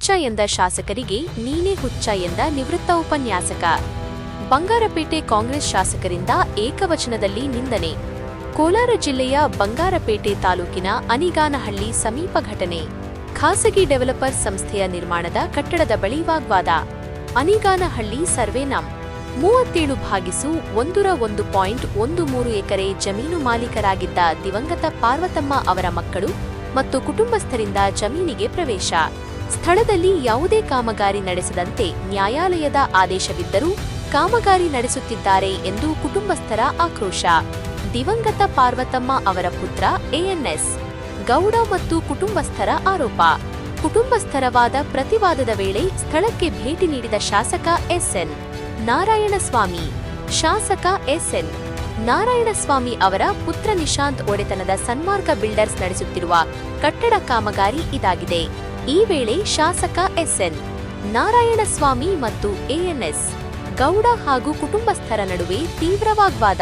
ಹುಚ್ಚ ಎಂದ ಶಾಸಕರಿಗೆ ನೀನೇ ಹುಚ್ಚ ಎಂದ ನಿವೃತ್ತ ಉಪನ್ಯಾಸಕ. ಬಂಗಾರಪೇಟೆ ಕಾಂಗ್ರೆಸ್ ಶಾಸಕರಿಂದ ಏಕವಚನದಲ್ಲಿ ನಿಂದನೆ. ಕೋಲಾರ ಜಿಲ್ಲೆಯ ಬಂಗಾರಪೇಟೆ ತಾಲೂಕಿನ ಅನಿಗಾನಹಳ್ಳಿ ಸಮೀಪ ಘಟನೆ. ಖಾಸಗಿ ಡೆವಲಪರ್ ಸಂಸ್ಥೆಯ ನಿರ್ಮಾಣದ ಕಟ್ಟಡದ ಬಳಿ ವಾಗ್ವಾದ. ಅನಿಗಾನಹಳ್ಳಿ ಸರ್ವೆ ನಂ. ಮೂವತ್ತೇಳು ಭಾಗಿಸು ಒಂದರ ಒಂದು ಪಾಯಿಂಟ್ ಒಂದು ಮೂರು ಎಕರೆ ಜಮೀನು ಮಾಲೀಕರಾಗಿದ್ದ ದಿವಂಗತ ಪಾರ್ವತಮ್ಮ ಅವರ ಮಕ್ಕಳು ಮತ್ತು ಕುಟುಂಬಸ್ಥರಿಂದ ಜಮೀನಿಗೆ ಪ್ರವೇಶ. ಸ್ಥಳದಲ್ಲಿ ಯಾವುದೇ ಕಾಮಗಾರಿ ನಡೆಸದಂತೆ ನ್ಯಾಯಾಲಯದ ಆದೇಶವಿದ್ದರೂ ಕಾಮಗಾರಿ ನಡೆಸುತ್ತಿದ್ದಾರೆ ಎಂದು ಕುಟುಂಬಸ್ಥರ ಆಕ್ರೋಶ. ದಿವಂಗತ ಪಾರ್ವತಮ್ಮ ಅವರ ಪುತ್ರ ಎಎನ್ಎಸ್. ಗೌಡ ಮತ್ತು ಕುಟುಂಬಸ್ಥರ ಆರೋಪ. ಕುಟುಂಬಸ್ಥರವಾದ ಪ್ರತಿವಾದದ ವೇಳೆ ಸ್ಥಳಕ್ಕೆ ಭೇಟಿ ನೀಡಿದ ಶಾಸಕ ಎಸ್ಎನ್. ನಾರಾಯಣಸ್ವಾಮಿ. ಶಾಸಕ ಎಸ್ಎನ್. ನಾರಾಯಣಸ್ವಾಮಿ ಅವರ ಪುತ್ರ ನಿಶಾಂತ್ ಒಡೆತನದ ಸನ್ಮಾರ್ಗ ಬಿಲ್ಡರ್ಸ್ ನಡೆಸುತ್ತಿರುವ ಕಟ್ಟಡ ಕಾಮಗಾರಿ ಇದಾಗಿದೆ. ಈ ವೇಳೆ ಶಾಸಕ ಎಸ್ಎನ್. ನಾರಾಯಣಸ್ವಾಮಿ ಮತ್ತು ಎಎನ್ಎಸ್. ಗೌಡ ಹಾಗೂ ಕುಟುಂಬಸ್ಥರ ನಡುವೆ ತೀವ್ರ ವಾಗ್ವಾದ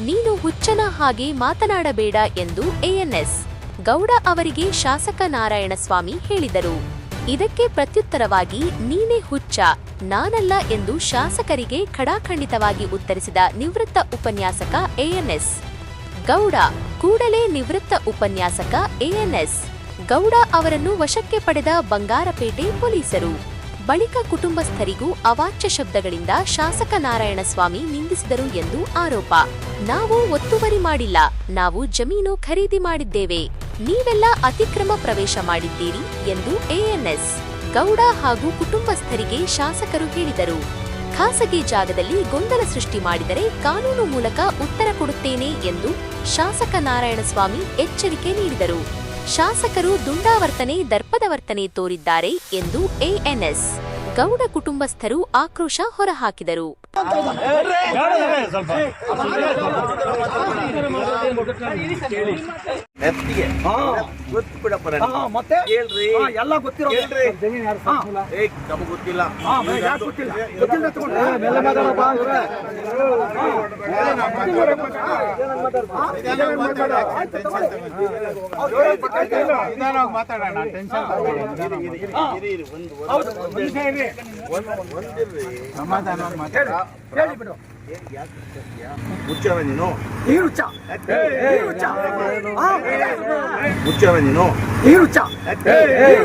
ನೀನು ಹುಚ್ಚನ ಹಾಗೆ ಮಾತನಾಡಬೇಡ ಎಂದು ಎಎನ್ಎಸ್. ಗೌಡ ಅವರಿಗೆ ಶಾಸಕ ನಾರಾಯಣಸ್ವಾಮಿ ಹೇಳಿದರು. ಇದಕ್ಕೆ ಪ್ರತ್ಯುತ್ತರವಾಗಿ, ನೀನೇ ಹುಚ್ಚ, ನಾನಲ್ಲ ಎಂದು ಶಾಸಕರಿಗೆ ಖಡಾಖಂಡಿತವಾಗಿ ಉತ್ತರಿಸಿದ ನಿವೃತ್ತ ಉಪನ್ಯಾಸಕ ಎಎನ್ಎಸ್. ಗೌಡ, ಕೂಡಲೇ ನಿವೃತ್ತ ಉಪನ್ಯಾಸಕ ಎಎನ್ಎಸ್. ಗೌಡ ಅವರನ್ನು ವಶಕ್ಕೆ ಪಡೆದ ಬಂಗಾರಪೇಟೆ ಪೊಲೀಸರು. ಬಳಿಕ ಕುಟುಂಬಸ್ಥರಿಗೂ ಅವಾಚ್ಯ ಶಬ್ದಗಳಿಂದ ಶಾಸಕ ನಾರಾಯಣಸ್ವಾಮಿ ನಿಂದಿಸಿದರು ಎಂದು ಆರೋಪ. ನಾವು ಒತ್ತುವರಿ ಮಾಡಿಲ್ಲ, ನಾವು ಜಮೀನು ಖರೀದಿ ಮಾಡಿದ್ದೇವೆ. ನೀವೆಲ್ಲ ಅತಿಕ್ರಮ ಪ್ರವೇಶ ಮಾಡಿದ್ದೀರಿ ಎಂದು ಎಎನ್ಎಸ್, ಗೌಡ ಹಾಗೂ ಕುಟುಂಬಸ್ಥರಿಗೆ ಶಾಸಕರು ಹೇಳಿದರು. ಖಾಸಗಿ ಜಾಗದಲ್ಲಿ ಗೊಂದಲ ಸೃಷ್ಟಿ ಮಾಡಿದರೆ ಕಾನೂನು ಮೂಲಕ ಉತ್ತರ ಕೊಡುತ್ತೇನೆ ಎಂದು ಶಾಸಕ ನಾರಾಯಣಸ್ವಾಮಿ ಎಚ್ಚರಿಕೆ ನೀಡಿದರು. ಶಾಸಕರು ದುಂಡಾವರ್ತನೆ, ದರ್ಪದ ವರ್ತನೆ ತೋರಿದ್ದಾರೆ ಎಂದು ಎಎನ್ಎಸ್ ಗೌಡ ಕುಟುಂಬಸ್ಥರು ಆಕ್ರೋಶ ಹೊರಹಾಕಿದರು. ನೆತ್ತಿಗೆ ಗೊತ್ತು ಬಿಡಪ್ಪ ನನಗೆ. ಹಾ, ಮತ್ತೆ ಹೇಳ್ರಿ ಹಾ, ಎಲ್ಲ ಗೊತ್ತಿರೋ ಹೇಳ್ರಿ ಹಾ. ಏ ನಮಗೆ ಗೊತ್ತಿಲ್ಲ ಹಾ, ಮತ್ತೆ ಯಾಕ್ ಗೊತ್ತಿಲ್ಲ? ಗೊತ್ತಿಲ್ಲ ತಗೊಂಡು. ಏ, ಮೇಲೆ ಮಾತಾಡಪ್ಪ ಇವ್ರೆ. ಹಾ. ಏನಂಗ್ ಮಾತಾಡ? ಆಯ್ತು, ತಗೊಳ್ಳಿ. ಅವ್ರು ಹೇಳಿದ್ದು ಕೇಳ್ತಾ ಇಲ್ಲ. ಹಾ. ಇರಿ, ಇರಿ, ಒಂದು ಒಂದು- ಹೌದು, ಒಂದು- ನಿಮಿಷ ಇರಿ. ಒಂದು- ಒಂದಿರ್ರಿ. ಹೇಳಿ, ಹೇಳಿ ಬಿಡು ಮುಚ್ಚವ ನೀನು ನೀರು ಹುಚ್ಚ ನೀರು ಹುಚ್ಚ ಹಾ. ಮುಚ್ಚವ ನೀನು ನೀರು ಹುಚ್ಚ ನೀರು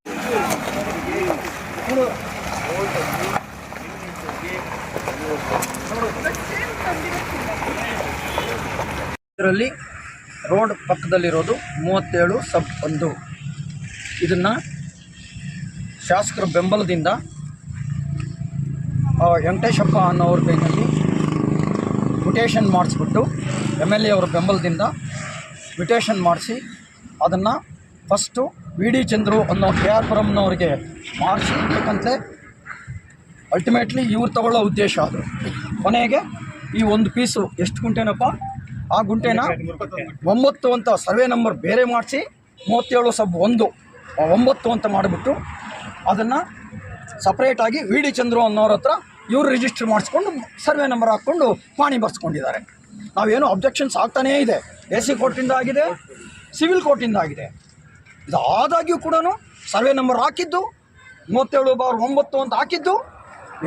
ಇದರಲ್ಲಿ ರೋಡ್ ಪಕ್ಕದಲ್ಲಿರೋದು ಮೂವತ್ತೇಳು ಸಬ್ ಒಂದು. ಇದನ್ನು ಶಾಸಕರ ಬೆಂಬಲದಿಂದ ವೆಂಕಟೇಶಪ್ಪ ಅನ್ನೋರ ಕೈನಲ್ಲಿ ಮ್ಯುಟೇಷನ್ ಮಾಡಿಸ್ಬಿಟ್ಟು ಎಂ ಎಲ್ ಎ ಅವರ ಬೆಂಬಲದಿಂದ ಮ್ಯುಟೇಷನ್ ಮಾಡಿಸಿ ಅದನ್ನು ಫಸ್ಟು ವಿ ಡಿ ಚಂದ್ರು ಅನ್ನೋ ಕೆ ಆರ್ ಪುರಂನವ್ರಿಗೆ ಮಾಡಿಸಿ ಯಾಕಂತೆ ಅಲ್ಟಿಮೇಟ್ಲಿ ಇವ್ರು ತಗೊಳ್ಳೋ ಉದ್ದೇಶ ಅದು. ಕೊನೆಗೆ ಈ ಒಂದು ಪೀಸು ಎಷ್ಟು ಗುಂಟೆನಪ್ಪ? ಆ ಗುಂಟೆನ ಒಂಬತ್ತು ಅಂತ ಸರ್ವೆ ನಂಬರ್ ಬೇರೆ ಮಾಡಿಸಿ, ಮೂವತ್ತೇಳು ಸಬ್ ಒಂದು, ಒಂಬತ್ತು ಅಂತ ಮಾಡಿಬಿಟ್ಟು ಅದನ್ನು ಸಪ್ರೇಟಾಗಿ ವಿ ಡಿ ಚಂದ್ರು ಅನ್ನೋರ ಹತ್ರ ಇವರು ರಿಜಿಸ್ಟರ್ ಮಾಡಿಸ್ಕೊಂಡು ಸರ್ವೆ ನಂಬರ್ ಹಾಕ್ಕೊಂಡು ಪಾಣಿ ಬರ್ಸ್ಕೊಂಡಿದ್ದಾರೆ. ನಾವೇನು ಅಬ್ಜೆಕ್ಷನ್ಸ್ ಆಗ್ತಾನೇ ಇದೆ. ಎ ಸಿ ಕೋರ್ಟಿಂದ ಆಗಿದೆ ಸಿವಿಲ್ ಕೋರ್ಟಿಂದ ಆಗಿದೆ. ಇದು ಆದಾಗ್ಯೂ ಕೂಡ ಸರ್ವೆ ನಂಬರ್ ಹಾಕಿದ್ದು, ಮೂವತ್ತೇಳು ಬಾರ್ ಒಂಬತ್ತು ಅಂತ ಹಾಕಿದ್ದು,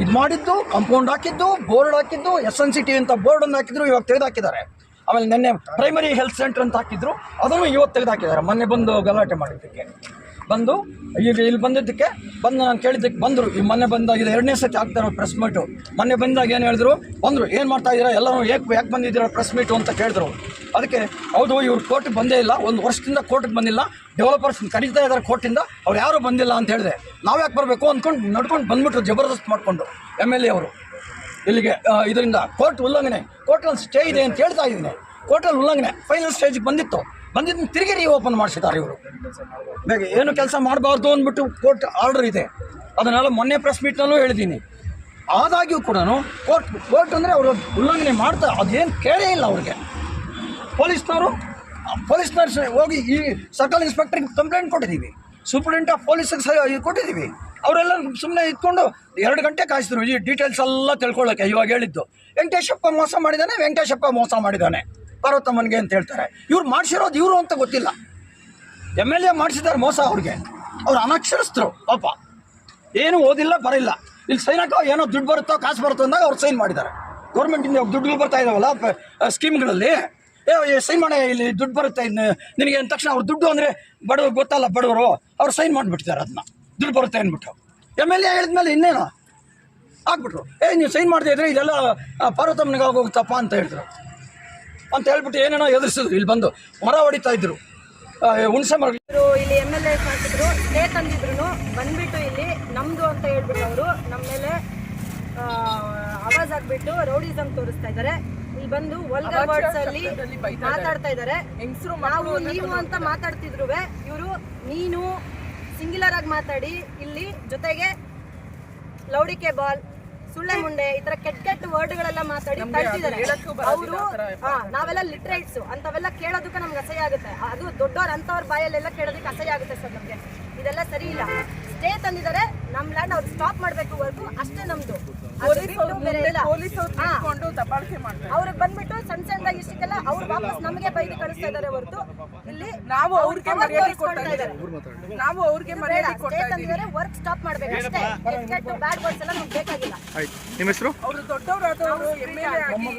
ಇದು ಮಾಡಿದ್ದು ಕಂಪೌಂಡ್ ಹಾಕಿದ್ದು ಬೋರ್ಡ್ ಹಾಕಿದ್ದು ಎಸ್ ಎನ್ ಸಿ ಟಿ ಅಂತ ಬೋರ್ಡನ್ನು ಹಾಕಿದ್ರು, ಇವಾಗ ತೆಗೆದು ಹಾಕಿದ್ದಾರೆ ಆಮೇಲೆ ನಿನ್ನೆ ಪ್ರೈಮರಿ ಹೆಲ್ತ್ ಸೆಂಟರ್ ಅಂತ ಹಾಕಿದ್ರು. ಅದನ್ನು ಇವತ್ತು ತೆಗೆದು ಹಾಕಿದ್ದಾರೆ ಮೊನ್ನೆ ಬಂದು ಗಲಾಟೆ ಮಾಡಿದ್ದಕ್ಕೆ. ಬಂದು, ಈಗ ಇಲ್ಲಿ ಬಂದಿದ್ದಕ್ಕೆ, ಬಂದು ನಾನು ಕೇಳಿದ್ದಕ್ಕೆ ಬಂದರು. ಈ ಮೊನ್ನೆ ಬಂದಾಗ ಇದು ಎರಡನೇ ಸತಿ ಹಾಕ್ತಾರೆ ಪ್ರೆಸ್ ಮೀಟು ಮೊನ್ನೆ ಬಂದಾಗ ಏನು ಹೇಳಿದ್ರು? ಬಂದರು. ಏನು ಮಾಡ್ತಾ ಇದ್ದೀರಾ? ಎಲ್ಲರೂ ಯಾಕೆ ಯಾಕೆ ಬಂದಿದ್ದೀರಾ ಪ್ರೆಸ್ ಮೀಟು ಅಂತ ಕೇಳಿದ್ರು. ಅದಕ್ಕೆ, ಹೌದು, ಇವ್ರು ಕೋರ್ಟಿಗೆ ಬಂದೇ ಇಲ್ಲ. ಒಂದು ವರ್ಷದಿಂದ ಕೋರ್ಟಿಗೆ ಬಂದಿಲ್ಲ. ಡೆವಲಪರ್ಸ್ ಕರೀತಾ ಇದ್ದಾರೆ ಕೋರ್ಟಿಂದ ಅವ್ರು ಯಾರೂ ಬಂದಿಲ್ಲ ಅಂತ ಹೇಳಿದೆ. ನಾವು ಯಾಕೆ ಬರಬೇಕು ಅಂದ್ಕೊಂಡು ನಡ್ಕೊಂಡು ಬಂದ್ಬಿಟ್ರು, ಜಬರ್ದಸ್ತ್ ಮಾಡಿಕೊಂಡು. ಎಂ ಎಲ್ ಎ ಅವರು. ಇಲ್ಲಿಗೆ ಇದರಿಂದ ಕೋರ್ಟ್ ಉಲ್ಲಂಘನೆ, ಕೋರ್ಟಲ್ಲಿ ಸ್ಟೇ ಇದೆ ಅಂತ ಹೇಳ್ತಾ ಇದ್ದೀನಿ. ಕೋರ್ಟಲ್ಲಿ ಉಲ್ಲಂಘನೆ ಫೈನಲ್ ಸ್ಟೇಜಿಗೆ ಬಂದಿತ್ತು. ಬಂದಿದ್ದು ತಿರುಗಿ ರೀ ಓಪನ್ ಮಾಡಿಸಿದ್ದಾರೆ ಇವರು. ಬೇಗ ಏನು ಕೆಲಸ ಮಾಡಬಾರ್ದು ಅಂದ್ಬಿಟ್ಟು ಕೋರ್ಟ್ ಆರ್ಡರ್ ಇದೆ. ಅದನ್ನೆಲ್ಲ ಮೊನ್ನೆ ಪ್ರೆಸ್ ಮೀಟ್ನಲ್ಲೂ ಹೇಳಿದ್ದೀನಿ. ಆದಾಗ್ಯೂ ಕೂಡ ಕೋರ್ಟ್ ಕೋರ್ಟ್ ಅಂದರೆ ಅವರು ಉಲ್ಲಂಘನೆ ಮಾಡ್ತಾ, ಅದೇನು ಕೇಳೇ ಇಲ್ಲ ಅವ್ರಿಗೆ. ಪೊಲೀಸ್ನವರು, ಪೊಲೀಸ್ನವ್ರು ಹೋಗಿ ಈ ಸರ್ಕಲ್ ಇನ್ಸ್ಪೆಕ್ಟ್ರಿಗೆ ಕಂಪ್ಲೇಂಟ್ ಕೊಟ್ಟಿದ್ದೀವಿ. ಸೂಪರಿಂಟೆಂಟ್ ಆಫ್ ಪೊಲೀಸಿಗೆ ಸಹ ಕೊಟ್ಟಿದ್ದೀವಿ. ಅವರೆಲ್ಲ ಸುಮ್ಮನೆ ಇಟ್ಕೊಂಡು ಎರಡು ಗಂಟೆ ಕಾಯಿಸಿದ್ರು. ಈ ಡೀಟೇಲ್ಸ್ ಎಲ್ಲ ತಿಳ್ಕೊಳ್ಳೋಕೆ ಇವಾಗ ಹೇಳಿದ್ದು. ವೆಂಕಟೇಶಪ್ಪ ಮೋಸ ಮಾಡಿದ್ದಾನೆ, ವೆಂಕಟೇಶಪ್ಪ ಮೋಸ ಮಾಡಿದ್ದಾನೆ. ಪಾರ್ವತಮ್ಮನಿಗೆ ಅಂತ ಹೇಳ್ತಾರೆ. ಇವ್ರು ಮಾಡಿಸಿರೋದು ಇವರು ಅಂತ ಗೊತ್ತಿಲ್ಲ. ಎಂ ಎಲ್ ಎ ಮಾಡಿಸಿದ್ದಾರೆ ಮೋಸ ಅವ್ರಿಗೆ. ಅವ್ರು ಅನಕ್ಷರಸ್ಥರು, ಪಾಪ. ಏನು ಓದಿಲ್ಲ, ಬರಿಲ್ಲ. ಇಲ್ಲಿ ಸೈನ್ ಹಾಕೋ, ಏನೋ ದುಡ್ಡು ಬರುತ್ತೋ, ಕಾಸು ಬರುತ್ತೋ ಅಂದಾಗ ಅವ್ರು ಸೈನ್ ಮಾಡಿದ್ದಾರೆ. ಗೌರ್ಮೆಂಟಿಂದ ದುಡ್ಡುಗಳು ಬರ್ತಾ ಇದಾವಲ್ಲ ಸ್ಕೀಮ್ಗಳಲ್ಲಿ ಏ ಸೈನ್ ಮಾಡಿ, ಇಲ್ಲಿ ದುಡ್ಡು ಬರುತ್ತೆ ನಿನಗೆ ಅಂದ ತಕ್ಷಣ ಅವ್ರು ದುಡ್ಡು ಅಂದರೆ ಬಡವ್ರು ಗೊತ್ತಲ್ಲ, ಬಡವರು, ಅವ್ರು ಸೈನ್ ಮಾಡಿಬಿಡ್ತಾರೆ ಅದನ್ನ. ದುಡ್ಡು ಬರುತ್ತೆ ಅಂದ್ಬಿಟ್ಟು. ಎಂ ಎಲ್ ಎ ಹೇಳಿದ್ಮೇಲೆ ಇನ್ನೇನು? ಆಗ್ಬಿಟ್ರು. ಏ ನೀವು ಸೈನ್ ಮಾಡ್ತಾ ಇದ್ರೆ ಇದೆಲ್ಲ ಪಾರ್ವತಮ್ಮನಿಗೆ ಆಗೋಗುತ್ತಪ್ಪ ಅಂತ ಹೇಳಿದ್ರು. ಅಂತ ಹೇಳ್ಬಿಟ್ಟು ಏನೇನೋ ಎದುರಿಸಿದ್ರು. ಇಲ್ಲಿ ಬಂದು ಮರ ಹೊಡಿತಾ ಇದ್ರು. ಹುಣಸೆ ಮರ ಇಲ್ಲಿ ಎಂ ಎಲ್ ಎ ಹಾಕಿದ್ರು ಸ್ಟೇ ತಂದಿದ್ರು ಬಂದ್ಬಿಟ್ಟು ಇಲ್ಲಿ ನಮ್ದು ಅಂತ ಹೇಳ್ಬಿಟ್ಟು ಅವರು ನಮ್ಮ ಮೇಲೆ ಆ, ಆವಾಜ್ ಆಗ್ಬಿಟ್ಟು ರೌಡಿಸಮ್ ತೋರಿಸ್ತಾ ಇದ್ದಾರೆ. ಇಲ್ಲಿ ಬಂದು ವಲ್ಗರ್ ವರ್ಡ್ಸ್ ಅಲ್ಲಿ ಮಾತಾಡ್ತಾ ಇದ್ದಾರೆ. ನಾವು ನೀವು ಅಂತ ಮಾತಾಡ್ತಿದ್ರು ಇವರು ನೀನು ಸಿಂಗ್ಯುಲರ್ ಆಗಿ ಮಾತಾಡಿ ಇಲ್ಲಿ ಜೊತೆಗೆ ಲೌಡಿಕೆ ಬಾಲ್ ಸುಳ್ಳೆ ಮುಂಡೆ ಈ ತರ ಕೆಟ್ಟ ಕೆಟ್ಟ ವರ್ಡ್ಗಳೆಲ್ಲ ಮಾತಾಡಿ ತಳ್ತಿದ್ದಾರೆ ಅವರು ನಾವೆಲ್ಲ ಲಿಟ್ರೇಟ್ಸ್ ಅಂತವೆಲ್ಲ ಕೇಳೋದಕ್ಕೆ ನಮ್ಗೆ ಅಸಹ್ಯ ಆಗುತ್ತೆ. ಅದು ದೊಡ್ಡವ್ರ ಅಂತವ್ರ ಬಾಯಲ್ಲೆಲ್ಲ ಕೇಳೋದಕ್ಕೆ ಅಸಹ್ಯ ಆಗುತ್ತೆ ಸರ್ ನಮ್ಗೆ. ಇದೆಲ್ಲ ಸರಿ ಇಲ್ಲ. ಸ್ಟೇ ತಂದಿದ್ದಾರೆ. ನಮ್ ಲ್ಯಾಂಡ್ ಅವ್ರು ಸ್ಟಾಪ್ ಮಾಡ್ಬೇಕು ವರ್ಗು ಅಷ್ಟೇ ನಮ್ದು. ಅವ್ರಿಗೆ ಬಂದ್ಬಿಟ್ಟು ಸಣ್ಣ ಸಣ್ಣದಾಗಿ ಇಷ್ಟಕ್ಕೆಲ್ಲ ಅವ್ರು ವಾಪಸ್ ನಮಗೆ ಬೈದು ಕಳಿಸ್ತಾ ಇದ್ದಾರೆ ಹೊರತು ಇಲ್ಲಿ ನಾವು ಅವ್ರಿಗೆ ಮರ್ಯಾದೆ ಕೊಡ್ತಾ ಇದ್ದಾರೆ. ಇದ್ದಾರೆ. ನಾವು ಅವ್ರಿಗೆ ಮರ್ಯಾದೆ ಕೊಡ್ತಾ ಇದ್ದೀವಿ. ವರ್ಕ್ ಸ್ಟಾಪ್ ಮಾಡ್ಬೇಕು ಅಷ್ಟೇ ಬ್ಯಾಡ್ ವರ್ಡ್ಸ್ ಎಲ್ಲ ನಮ್ಗೆ ಬೇಕಾಗಿಲ್ಲ. ಅವರು ದೊಡ್ಡವರು ಎಂ ಎಲ್ ಎ ಆಗಿ.